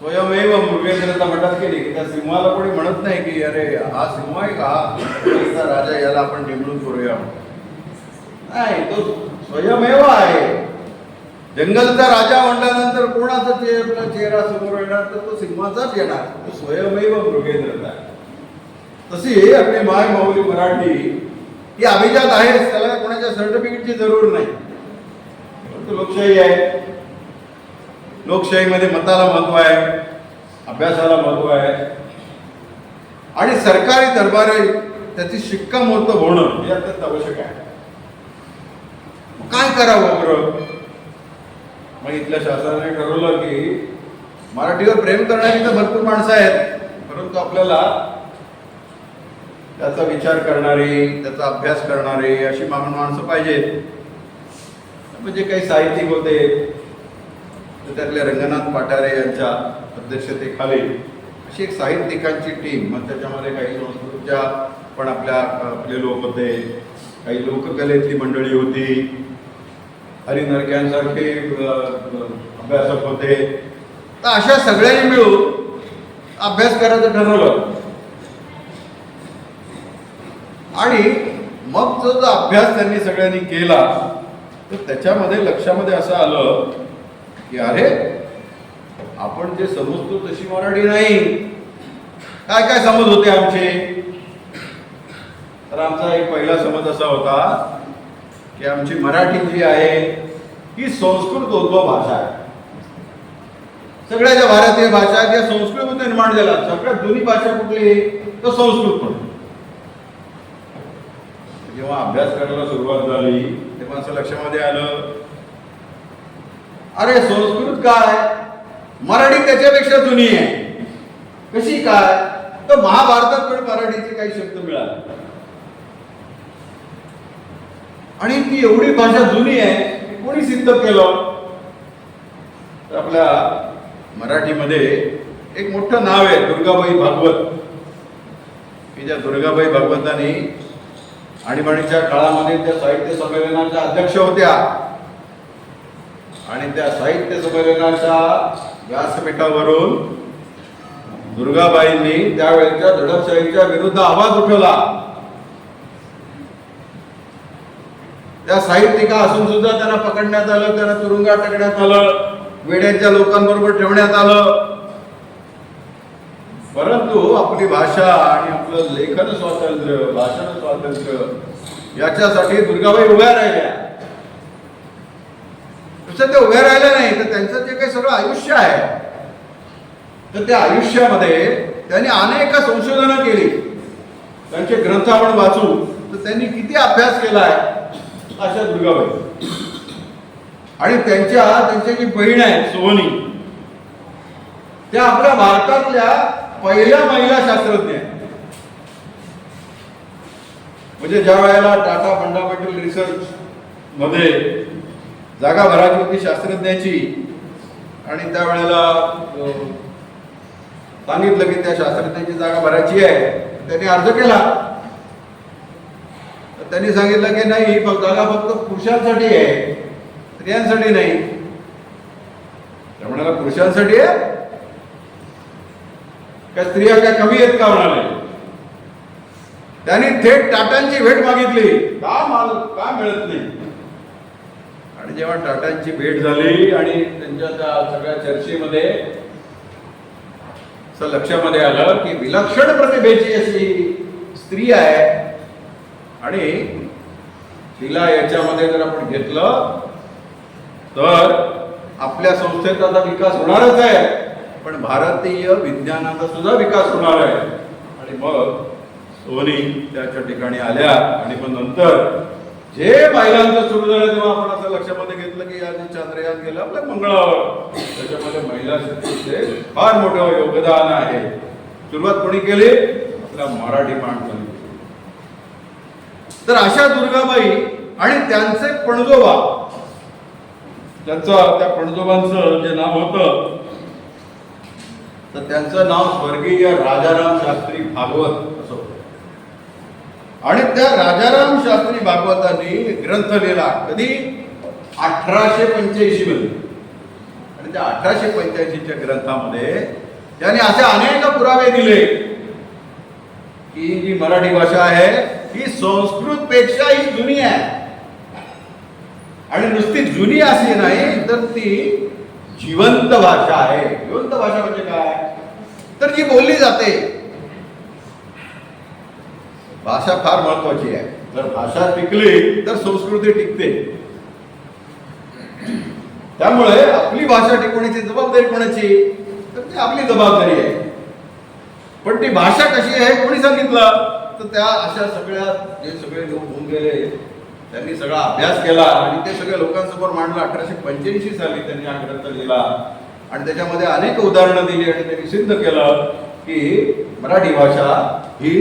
स्वयमेव मृगेंद्रता म्हणतात केली. की त्या सिंहाला कोणी म्हणत नाही की अरे हा सिंह आहे का? हा राजा याला आपण निवडून करूया नाही तो स्वयमेव आहे. जंगलचा राजा म्हटल्यानंतर कोणाचा चेहरा चेहरा समोर येणार? तर तो सिंहाचाच येणार. तो स्वयमेव मृगेंद्रता आहे. तशी आपली माय माऊली मराठी ही अभिजात आहेच त्याला कोणाच्या सर्टिफिकेटची जरूर नाही. लोकशाही आहे. लोकशाहीमध्ये मताला महत्त्व आहे अभ्यासाला महत्त्व आहे. आणि सरकारी दरबारे त्याची शिक्कामोर्तब होणं हे अत्यंत आवश्यक आहे. काय करावं बरं? मग इथल्या शासनाने ठरवलं की मराठीवर प्रेम करणारी तर भरपूर माणसं आहेत परंतु आपल्याला त्याचा विचार करणारी त्याचा अभ्यास करणारी अशी माणसं पाहिजेत. म्हणजे काही साहित्यिक होते तर रंगनाथ पाटारे यांच्या अध्यक्षतेखाली अशी एक साहित्यिकांची टीम मग त्याच्यामध्ये काही संस्कृतच्या पण आपल्या आपले लोक होते. काही लोककलेतली मंडळी होती. हरिनरक्यांसारखे अ, अभ्यासक होते. तर अशा सगळ्यांनी मिळून अभ्यास करायचं ठरवलं. आणि मग जो जो अभ्यास त्यांनी सगळ्यांनी केला तर त्याच्यामध्ये लक्षामध्ये असं आलं की अरे आपण जे समजतो तशी मराठी नाही. काय काय समज होते आमचे? तर आमचा एक पहिला समज असा होता की आमची मराठी जी आहे ही संस्कृत उद्भव भाषा आहे. सगळ्या ज्या भारतीय भाषा आहेत, त्या संस्कृत निर्माण झाल्या सगळ्यात जुनी भाषा कुठली? तर संस्कृत पण. जेव्हा अभ्यास करायला सुरुवात झाली तेव्हा असं लक्षामध्ये आलं अरे संस्कृत काय? मराठी त्याच्यापेक्षा जुनी आहे. कशी काय? तर महाभारतात पण मराठीचे काही शब्द मिळाले. आणि ती एवढी भाषा जुनी आहे कोणी सिद्ध केलं? तर आपल्या मराठीमध्ये एक मोठं नाव आहे दुर्गाबाई भागवत. की ज्या दुर्गाबाई भागवतांनी आणीबाणीच्या काळामध्ये त्या साहित्य संमेलनाच्या अध्यक्ष होत्या. आणि त्या साहित्य संमेलनाच्या व्यासपीठावरून दुर्गाबाईंनी त्यावेळेच्या दडपशाहीच्या विरुद्ध आवाज उठवला. त्या साहित्यिका असून सुद्धा त्यांना पकडण्यात आलं त्यांना तुरुंगात टाकण्यात आलं वेड्यांच्या लोकांबरोबर ठेवण्यात आलं. परंतु आपली भाषा आणि आपलं लेखन स्वातंत्र्य भाषण स्वातंत्र्य याच्यासाठी दुर्गाबाई उभ्या राहिल्या. नुसतं ते उभ्या राहिलं नाही तर त्यांचं जे काही सगळं आयुष्य आहे तर त्या आयुष्यामध्ये त्यांनी अनेक संशोधनं केली. त्यांचे ग्रंथ आपण वाचू तर त्यांनी किती अभ्यास केला आहे अशा दुर्गाबाई. आणि त्यांच्या त्यांच्या जी बहीण आहे सोहनी त्या आपल्या भारतातल्या पहिल्या महिला शास्त्रज्ञ आहेत. म्हणजे ज्या वेळेला टाटा फंडामेंटल रिसर्च मध्ये जागा भरायची होती शास्त्रज्ञाची. आणि त्यावेळेला अं, सांगितलं की त्या शास्त्रज्ञाची जागा भरायची आहे. त्यांनी अर्ज केला. तर त्यांनी सांगितलं की नाही ही फक्त जागा फक्त पुरुषांसाठी आहे. स्त्रियांसाठी नाही. त्या म्हणाला पुरुषांसाठी आहे? का स्त्रिया काय कमी आहेत का म्हणाले? त्यांनी थेट टाटांची भेट मागितली. का माल का मिळत नाही? आणि जेव्हा टाटांची भेट झाली आणि त्यांच्या त्या सगळ्या चर्चेमध्ये असं लक्षामध्ये आलं की विलक्षण प्रतिभेची अशी स्त्री आहे. आणि तिला याच्यामध्ये जर आपण घेतलं तर आपल्या संस्थेचा आता विकास होणारच आहे. पण भारतीय विज्ञानाचा सुद्धा विकास होणार आहे. आणि मग सोनी त्याच्या ठिकाणी आल्या आणि मग नंतर जे महिलांचं सुरू झालं तेव्हा आपण असं लक्षामध्ये घेतलं की या जे चांद्रयान गेलं आपल्या मंगळावर. त्याच्यामध्ये महिला शक्तीचे फार मोठं योगदान आहे. सुरुवात कोणी केली? आपल्या मराठी माणसाने तर अशा दुर्गाबाई आणि त्यांचे पणजोबा. त्यांचं त्या पणजोबांचं जे नाव होतं तर त्यांचं नाव स्वर्गीय राजाराम शास्त्री भागवत असं होतं. आणि त्या राजाराम शास्त्री भागवतांनी ग्रंथ लिहिला. कधी? अठराशे पंच्याऐंशी मध्ये. आणि त्या अठराशे पंच्याऐंशीच्या ग्रंथामध्ये त्याने असे अनेक पुरावे दिले की जी मराठी भाषा आहे ही संस्कृत पेक्षा ही जुनी आहे. आणि नुसती जुनी अशी नाही तर ती जिवंत भाषा आहे. जिवंत भाषा म्हणजे काय? तर जी बोलली जाते भाषा फार महत्वाची आहे. जर भाषा टिकली तर संस्कृती टिकते. त्यामुळे आपली भाषा टिकवण्याची जबाबदारी कोणाची? तर ती आपली जबाबदारी आहे. पण ती भाषा कशी आहे कोणी सांगितलं? तर त्या अशा सगळ्या जे सगळे लोक होऊन गेले त्यांनी सगळा अभ्यास केला आणि ते सगळ्या लोकांसमोर मांडलं. अठराशे पंच्याऐंशी साली त्यांनी हा ग्रंथ लिहिला. आणि त्याच्यामध्ये अनेक उदाहरणं दिली आणि त्यांनी सिद्ध केलं की मराठी भाषा ही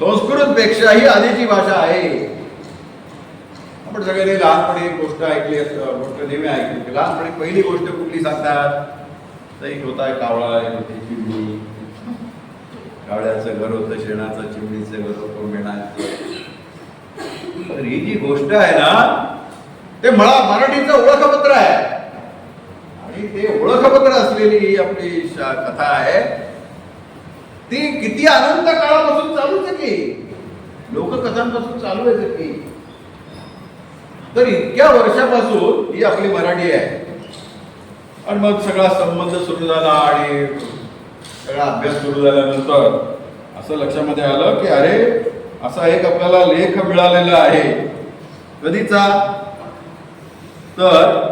संस्कृत पेक्षाही आधीची भाषा आहे. आपण सगळ्यांनी लहानपणी एक गोष्ट ऐकली असं गोष्ट नेहमी ऐकली की लहानपणी पहिली गोष्ट कुठली सांगतात? तर एक होता कावळा एक होती चिमणी. कावळ्याचं घर होतं शेणाचं चिमणीचं घर होतं मेणाचं. तर ही जी गोष्ट आहे ना ते मला मराठीचं ओळखपत्र आहे. आणि ते ओळखपत्र असलेली ही आपली शा- कथा आहे. ती किती अनंत काळापासून चालूच आहे की? लोककथांपासून चालू आहे की? तर इतक्या वर्षापासून ही आपली मराठी आहे. आणि मग सगळा संबंध सुरू झाला आणि सगळा अभ्यास सुरू झाल्यानंतर असं लक्षामध्ये आलं की अरे असा एक आपल्याला लेख मिळालेला आहे. कधीचा? तर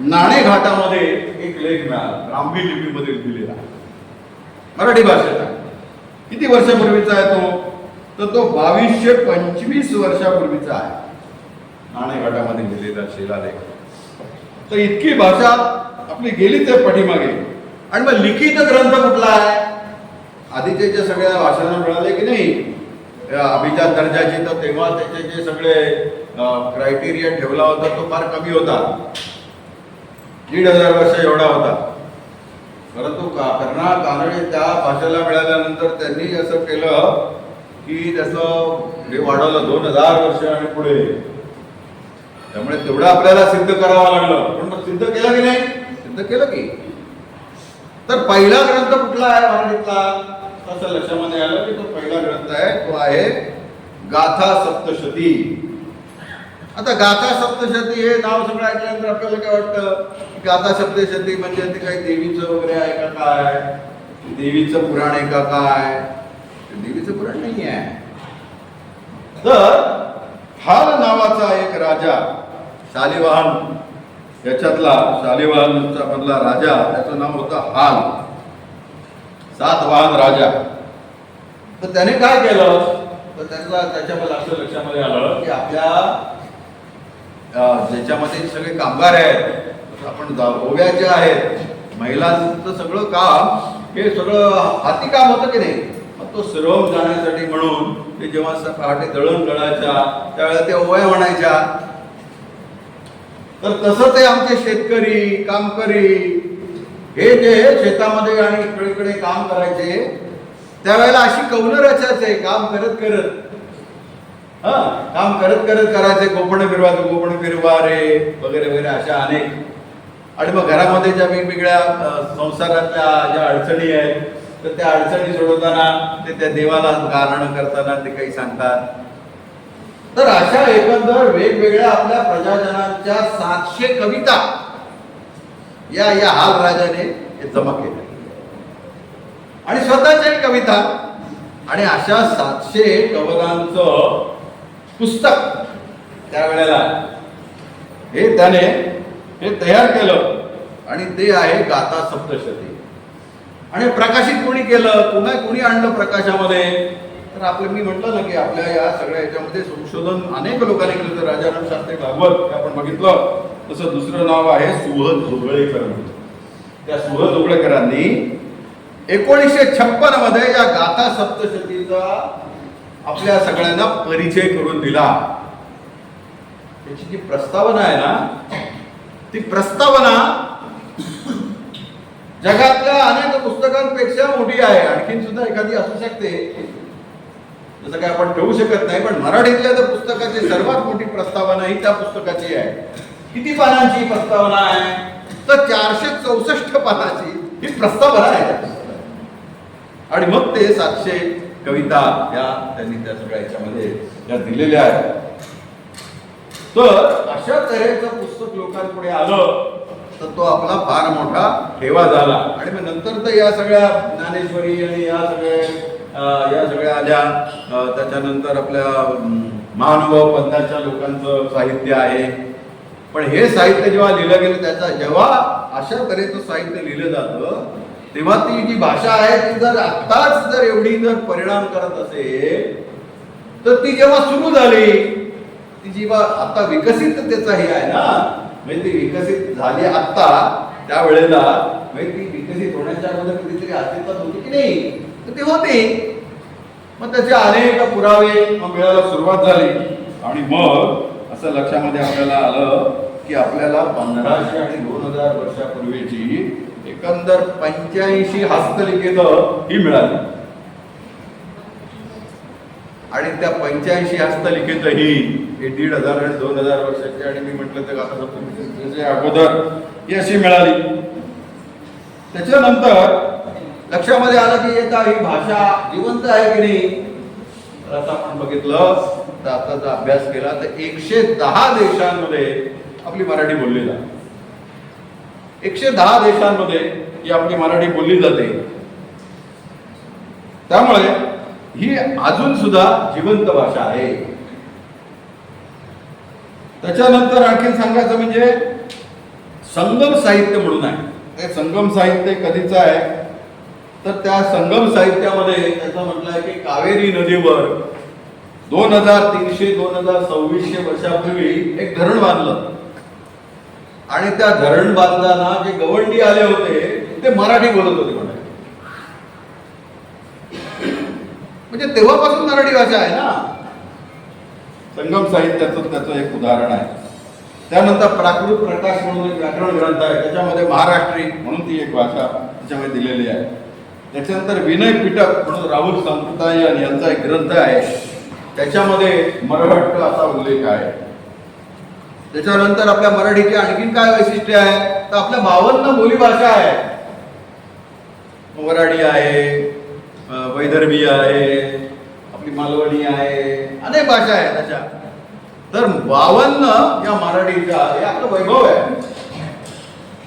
नाणे घाटामध्ये एक लेख मिळाला ब्राह्मी लिपीमध्ये दिलेला. मराठी भाषेचा. किती वर्षापूर्वीचा आहे तो? तर तो बावीसशे पंचवीस वर्षापूर्वीचा आहे. नाणेघाटामध्ये लिहिलेला शिलालेख तर इतकी भाषा आपली गेली ते पाठीमागे. आणि मग लिखित ग्रंथ कुठला आहे? आधीचे जे सगळ्या भाषांना मिळाले की नाही अभिजात दर्जाचे तर तेव्हा त्याचे जे सगळे क्रायटेरिया ठेवला होता तो फार कमी होता. दीड हजार वर्ष एवढा होता. परंतु का- कर्नाळ कानडे त्या भाषेला मिळाल्यानंतर त्यांनी असं केलं की त्याचं हे वाढवलं दोन हजार वर्ष आणि पुढे. त्यामुळे तेवढं आपल्याला सिद्ध करावं लागलं. पण मग सिद्ध केलं की नाही? सिद्ध केलं की? तर पहिला ग्रंथ कुठला आहे मराठीतला असं लक्षामध्ये आलं की तो पहिला ग्रंथ आहे तो आहे गाथा सप्तशती. आता गाथा सप्तशती हे नाव सगळं ऐकल्यानंतर आपल्याला काय वाटतं? की गाथा सप्तशती म्हणजे ते काही देवीचं वगैरे आहे का काय? देवीचं पुराण आहे का काय? देवीचं पुराण नाही आहे तर हाल नावाचा एक राजा शालिवाहन याच्यातला शालिवाहनचा मधला राजा त्याचं नाव होतं हाल. सातवाहन राजा. तर त्याने काय केलं? तर त्याचा त्याच्यामध्ये असं लक्षामध्ये आलं की आपल्या ज्याच्यामध्ये सगळे कामगार आहेत आपण ओव्या ज्या आहेत महिलांचं सगळं काम हे सगळं हाती काम होतं की नाही? मग तो श्रम जाण्यासाठी म्हणून ते जेव्हा पहाटे दळण दळायच्या त्यावेळेला ते ओव्या म्हणायच्या. तर तसं ते आमचे शेतकरी कामकरी हे जे शेतामध्ये आणि इकडे इकडे काम करायचे त्यावेळेला अशी कौल रचायचे काम करत करत. हा काम करत करत करायचे गोपण फिरवा गोपण फिरवा रे वगैरे वगैरे अशा अनेक. आणि मग घरामध्ये ज्या वेगवेगळ्या संसारातल्या ज्या अडचणी आहेत तर त्या अडचणी सोडवताना ते त्या देवाला गाणं करताना ते काही सांगतात. तर अशा एकंदर वेगवेगळ्या आपल्या प्रजाजनांच्या सातशे कविता या या हाल राजाने हे जमा केल्या. आणि स्वतःच्या कविता. आणि अशा सातशे कवनांचं पुस्तक त्यावेळेला हे त्याने हे तयार केलं आणि ते आहे गाथा सप्तशती. आणि प्रकाशित कोणी केलं? पुन्हा कोणी आणलं प्रकाशामध्ये? तर आपलं मी म्हटलं ना की आपल्या या सगळ्या याच्यामध्ये संशोधन अनेक लोकांनी केलं तर राजाराम शास्त्री भागवत हे आपण बघितलं. तसं दुसरं नाव आहे सुहद जोगळेकर त्या सुहद जोगळेकरांनी एकोणीसशे छप्पनमध्ये या गाथा सप्तशतीचा आपल्या सगळ्यांना परिचय करून दिला. त्याची जी प्रस्तावना आहे ना ती प्रस्तावना जगातल्या अनेक पुस्तकांपेक्षा मोठी आहे. आणखीन सुद्धा एखादी असू शकते. जसं काय आपण ठेवू शकत नाही पण मराठीतल्या त्या पुस्तकाची सर्वात मोठी प्रस्तावना ही त्या पुस्तकाची आहे. किती पानांची प्रस्तावना आहे? तर चारशे चौसष्ट पानाची ही प्रस्तावना आहे आणि मग ते सातशे कविता या त्यांनी त्या सगळ्या याच्यामध्ये या दिलेल्या आहेत. तर अशा तऱ्हेचं पुस्तक लोकांपुढे आलं तर तो आपला फार मोठा ठेवा झाला. आणि मग नंतर तर या सगळ्या ज्ञानेश्वरी आणि या सगळ्या या सगळ्या आल्या. त्याच्यानंतर आपल्या महानुभव महानुभाव पंथाच्या लोकांचं साहित्य आहे. पण हे साहित्य जेव्हा लिहिलं गेलं त्याचा जेव्हा अशा तऱ्हेचं साहित्य लिहिलं जातं तेव्हा ती जी भाषा आहे ती जर आत्ताच जर एवढी जर परिणाम करत असेल तर ती जेव्हा सुरू झाली ती जेव्हा आता विकसित त्याचा हे आहे ना. म्हणजे ती विकसित झाली आत्ता त्यावेळेला म्हणजे ती विकसित होण्याच्या अगोदर कधीतरी अस्तित्वात होती की नाही तर ती होती. मग त्याचे अनेक पुरावे मग मिळायला सुरुवात झाली. आणि मग असं लक्षामध्ये आपल्याला आलं की आपल्याला पंधराशे आणि दोन हजार वर्षापूर्वीची एकंदर पंच्याऐंशी हस्तलिखित ही मिळाली. आणि त्या पंच्याऐंशी हस्तलिखित ही हे दीड हजार आणि दोन हजार वर्षाची आणि मी म्हटलं तर आता अगोदर ही अशी मिळाली. त्याच्यानंतर लक्षामध्ये आलं की येता ही भाषा जिवंत आहे की नाही? तर आता आपण बघितलं तर आताचा अभ्यास केला तर एकशे दहा देशांमध्ये आपली मराठी बोलली जाते. एकशे दहा देशांमध्ये ही आपली मराठी बोलली जाते. त्यामुळे ही अजून सुद्धा जिवंत भाषा आहे. त्याच्यानंतर आणखी सांगायचं म्हणजे संगम साहित्य म्हणून आहे. ते संगम साहित्य कधीचं आहे? तर त्या संगम साहित्यामध्ये त्याचं म्हटलं आहे की कावेरी नदीवर दोन हजार तीनशे दोन हजार सव्वीसशे वर्षापूर्वी एक धरण बांधलं. आणि त्या धरण बांधताना जे गवंडी आले होते ते मराठी बोलत होते म्हणाले म्हणजे तेव्हापासून मराठी भाषा आहे ना. संगम साहित्याचं त्याचं एक उदाहरण आहे. त्यानंतर प्राकृत प्रकाश म्हणून एक व्याकरण ग्रंथ आहे त्याच्यामध्ये महाराष्ट्री म्हणून ती एक भाषा त्याच्यामध्ये दिलेली आहे. त्याच्यानंतर विनय पिटक म्हणून राहुल संप्रदायन यांचा एक ग्रंथ आहे. त्याच्यामध्ये मरहट्ट असा उल्लेख आहे. त्याच्यानंतर आपल्या मराठीची आणखीन काय वैशिष्ट्य आहे? तर आपल्या बावन्न बोली भाषा आहे. वराडी आहे वैदर्भी आहे आपली मालवणी आहे अनेक भाषा आहेत त्याच्या तर बावन्न या मराठीच्या हे आपलं वैभव आहे.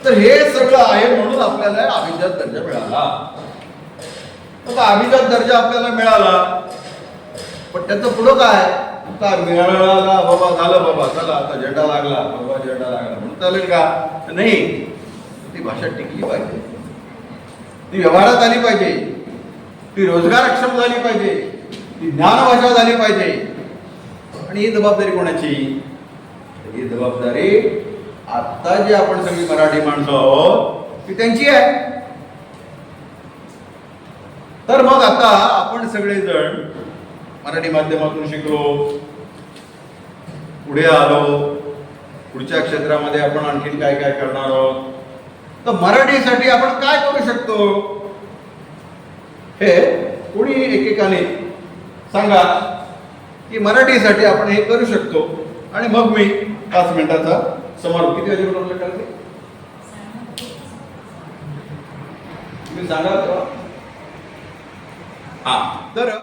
तर हे सगळं आहे म्हणून आपल्याला अभिजात दर्जा मिळाला. अभिजात दर्जा आपल्याला मिळाला. पण त्याचं पुढं काय? आता मिळाला बाबा झालं बाबा चला आता झेंडा लागला बाबा झेंडा लागला. म्हणून चालेल का? नाही ती भाषा टिकली पाहिजे. ती व्यवहारात आली पाहिजे. ती रोजगारक्षम झाली पाहिजे. ती ज्ञान भाषा झाली पाहिजे. आणि ही जबाबदारी कोणाची? ही जबाबदारी आता जी आपण सगळी मराठी माणसं आहोत ती त्यांची आहे. तर मग आता आपण सगळेजण मराठी माध्यमातून शिकलो पुढे आलो पुढच्या क्षेत्रामध्ये आपण आणखीन काय काय करणार आहोत? तर मराठीसाठी आपण काय करू शकतो? हे कोणी एकेकाने सांगा की मराठीसाठी आपण हे करू शकतो. आणि मग मी पाच मिनिटाचा समारोप किती वाजेपर्यंत करते तुम्ही सांगा तेव्हा. हा. तर